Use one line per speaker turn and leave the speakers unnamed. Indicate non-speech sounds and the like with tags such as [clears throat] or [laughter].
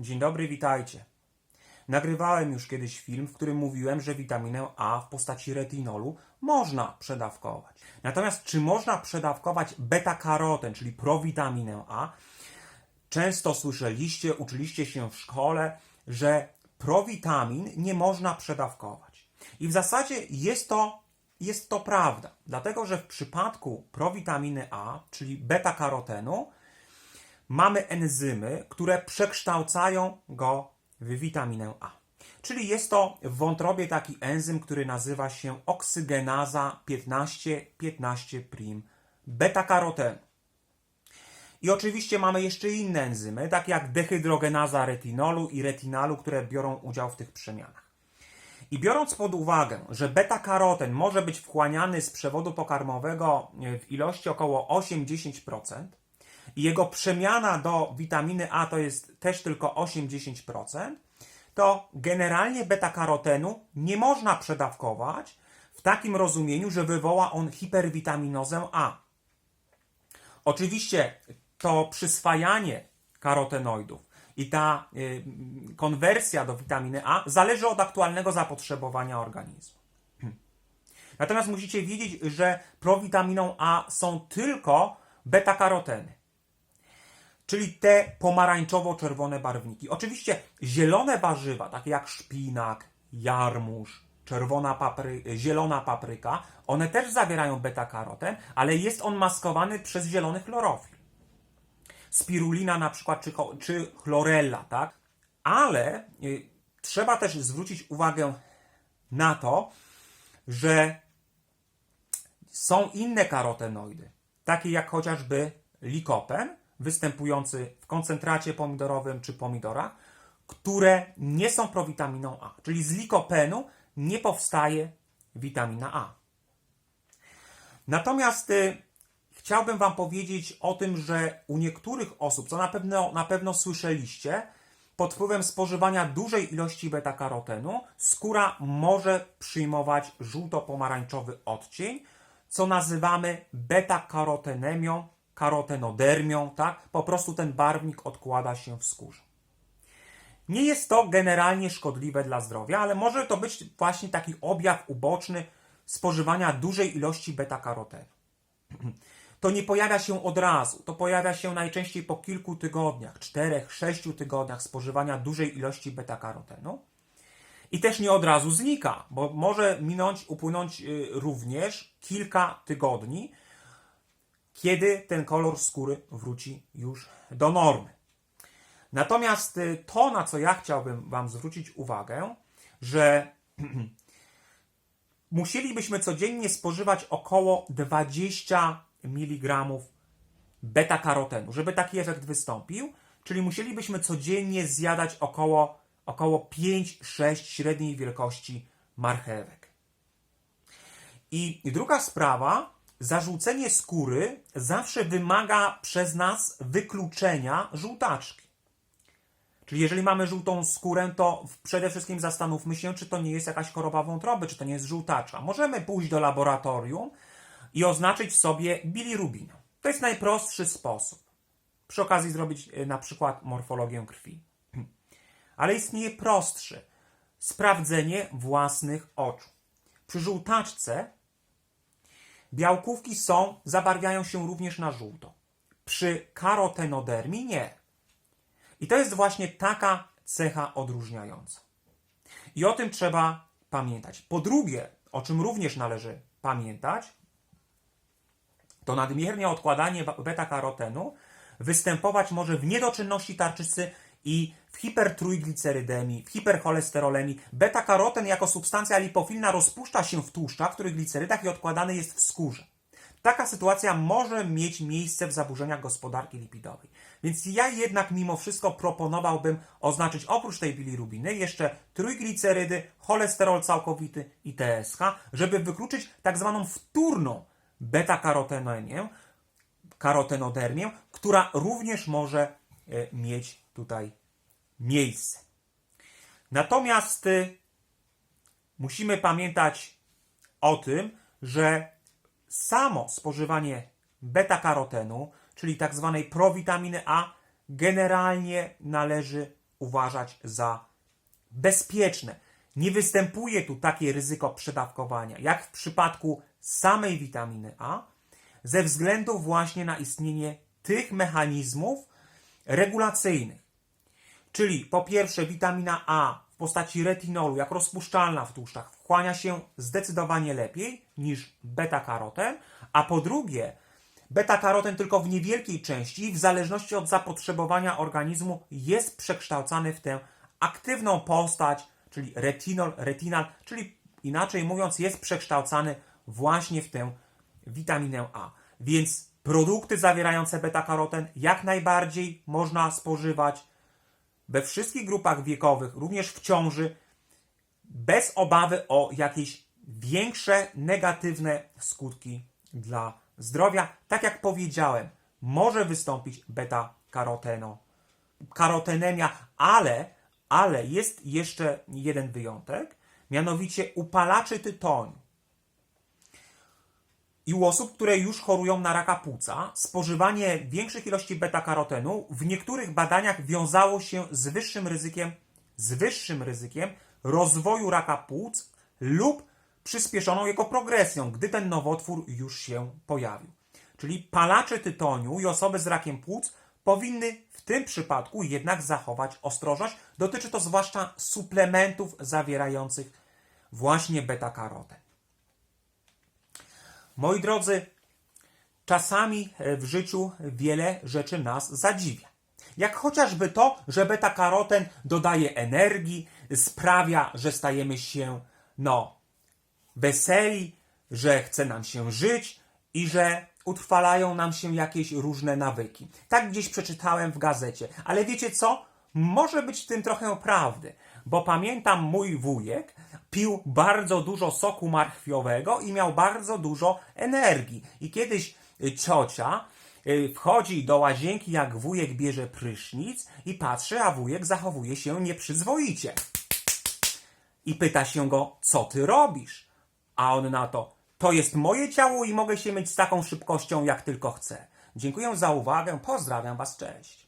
Dzień dobry, witajcie. Nagrywałem już kiedyś film, w którym mówiłem, że witaminę A w postaci retinolu można przedawkować. Natomiast czy można przedawkować beta-karoten, czyli prowitaminę A? Często słyszeliście, uczyliście się w szkole, że prowitamin nie można przedawkować. I w zasadzie jest to, jest to prawda, dlatego że w przypadku prowitaminy A, czyli beta-karotenu, mamy enzymy, które przekształcają go w witaminę A. Czyli jest to w wątrobie taki enzym, który nazywa się oksygenaza 15-15' beta-karotenu. I oczywiście mamy jeszcze inne enzymy, takie jak dehydrogenaza retinolu i retinalu, które biorą udział w tych przemianach. I biorąc pod uwagę, że beta-karoten może być wchłaniany z przewodu pokarmowego w ilości około 8-10%, i jego przemiana do witaminy A to jest też tylko 8-10%, to generalnie beta-karotenu nie można przedawkować w takim rozumieniu, że wywoła on hiperwitaminozę A. Oczywiście to przyswajanie karotenoidów i ta y, konwersja do witaminy A zależy od aktualnego zapotrzebowania organizmu. Natomiast musicie wiedzieć, że prowitaminą A są tylko beta-karoteny czyli te pomarańczowo-czerwone barwniki. Oczywiście zielone warzywa, takie jak szpinak, jarmuż, czerwona papry, zielona papryka, one też zawierają beta-karoten, ale jest on maskowany przez zielony chlorofil. Spirulina na przykład, czy, czy chlorella, tak? Ale y, trzeba też zwrócić uwagę na to, że są inne karotenoidy, takie jak chociażby likopen, występujący w koncentracie pomidorowym czy pomidorach, które nie są prowitaminą A. Czyli z likopenu nie powstaje witamina A. Natomiast y, chciałbym Wam powiedzieć o tym, że u niektórych osób, co na pewno, na pewno słyszeliście, pod wpływem spożywania dużej ilości beta-karotenu skóra może przyjmować żółto-pomarańczowy odcień, co nazywamy beta-karotenemią, karotenodermią, tak? Po prostu ten barwnik odkłada się w skórze. Nie jest to generalnie szkodliwe dla zdrowia, ale może to być właśnie taki objaw uboczny spożywania dużej ilości beta-karotenu. [clears throat] To nie pojawia się od razu, to pojawia się najczęściej po kilku tygodniach, czterech, sześciu tygodniach spożywania dużej ilości beta-karotenu. I też nie od razu znika, bo może minąć, upłynąć y, również kilka tygodni, kiedy ten kolor skóry wróci już do normy. Natomiast y, to, na co ja chciałbym Wam zwrócić uwagę, że [clears throat] musielibyśmy codziennie spożywać około 20 mg beta-karotenu, żeby taki efekt wystąpił, czyli musielibyśmy codziennie zjadać około, około 5-6 średniej wielkości marchewek. I druga sprawa, zarzucenie skóry zawsze wymaga przez nas wykluczenia żółtaczki. Czyli jeżeli mamy żółtą skórę, to przede wszystkim zastanówmy się, czy to nie jest jakaś choroba wątroby, czy to nie jest żółtacza. Możemy pójść do laboratorium i oznaczyć sobie bilirubinę. To jest najprostszy sposób. Przy okazji zrobić e, na przykład morfologię krwi. [clears throat] Ale istnieje prostszy. Sprawdzenie własnych oczu. Przy żółtaczce Białkówki są, zabarwiają się również na żółto. Przy karotenodermii nie. I to jest właśnie taka cecha odróżniająca. I o tym trzeba pamiętać. Po drugie, o czym również należy pamiętać, to nadmierne odkładanie beta-karotenu występować może w niedoczynności tarczycy i w hipertrójglicerydemii, w hipercholesterolemii. Beta-karoten jako substancja lipofilna rozpuszcza się w tłuszczach, których glicerydach i odkładany jest w skórze. Taka sytuacja może mieć miejsce w zaburzeniach gospodarki lipidowej. Więc ja jednak mimo wszystko proponowałbym oznaczyć oprócz tej bilirubiny jeszcze trójglicerydy, cholesterol całkowity i TSH, żeby wykluczyć tak zwaną wtórną beta-karotenemię, karotenodermię, która również może e, mieć tutaj miejsce. Natomiast y, musimy pamiętać o tym, że samo spożywanie beta-karotenu, czyli tak zwanej prowitaminy A, generalnie należy uważać za bezpieczne. Nie występuje tu takie ryzyko przedawkowania, jak w przypadku samej witaminy A, ze względu właśnie na istnienie tych mechanizmów regulacyjnych. Czyli po pierwsze witamina A w postaci retinolu, jak rozpuszczalna w tłuszczach, wchłania się zdecydowanie lepiej niż beta-karoten, a po drugie beta-karoten tylko w niewielkiej części, w zależności od zapotrzebowania organizmu, jest przekształcany w tę aktywną postać, czyli retinol, retinal, czyli inaczej mówiąc, jest przekształcany właśnie w tę witaminę A. Więc produkty zawierające beta-karoten jak najbardziej można spożywać we wszystkich grupach wiekowych, również w ciąży, bez obawy o jakieś większe negatywne skutki dla zdrowia. Tak jak powiedziałem, może wystąpić beta-karoteno, karotenemia, ale, ale jest jeszcze jeden wyjątek, mianowicie upalaczy tytoniu. I u osób, które już chorują na raka płuca, spożywanie większych ilości beta-karotenu w niektórych badaniach wiązało się z wyższym ryzykiem, z wyższym ryzykiem rozwoju raka płuc lub przyspieszoną jego progresją, gdy ten nowotwór już się pojawił. Czyli palacze tytoniu i osoby z rakiem płuc powinny w tym przypadku jednak zachować ostrożność. Dotyczy to zwłaszcza suplementów zawierających właśnie beta-karoten. Moi drodzy, czasami w życiu wiele rzeczy nas zadziwia. Jak chociażby to, że beta-karoten dodaje energii, sprawia, że stajemy się, no, weseli, że chce nam się żyć i że utrwalają nam się jakieś różne nawyki. Tak gdzieś przeczytałem w gazecie. Ale wiecie co? Może być w tym trochę prawdy, bo pamiętam mój wujek pił bardzo dużo soku marchwiowego i miał bardzo dużo energii. I kiedyś y, ciocia y, wchodzi do łazienki, jak wujek bierze prysznic i patrzy, a wujek zachowuje się nieprzyzwoicie. I pyta się go, co ty robisz? A on na to, to jest moje ciało i mogę się mieć z taką szybkością, jak tylko chcę. Dziękuję za uwagę, pozdrawiam was, cześć.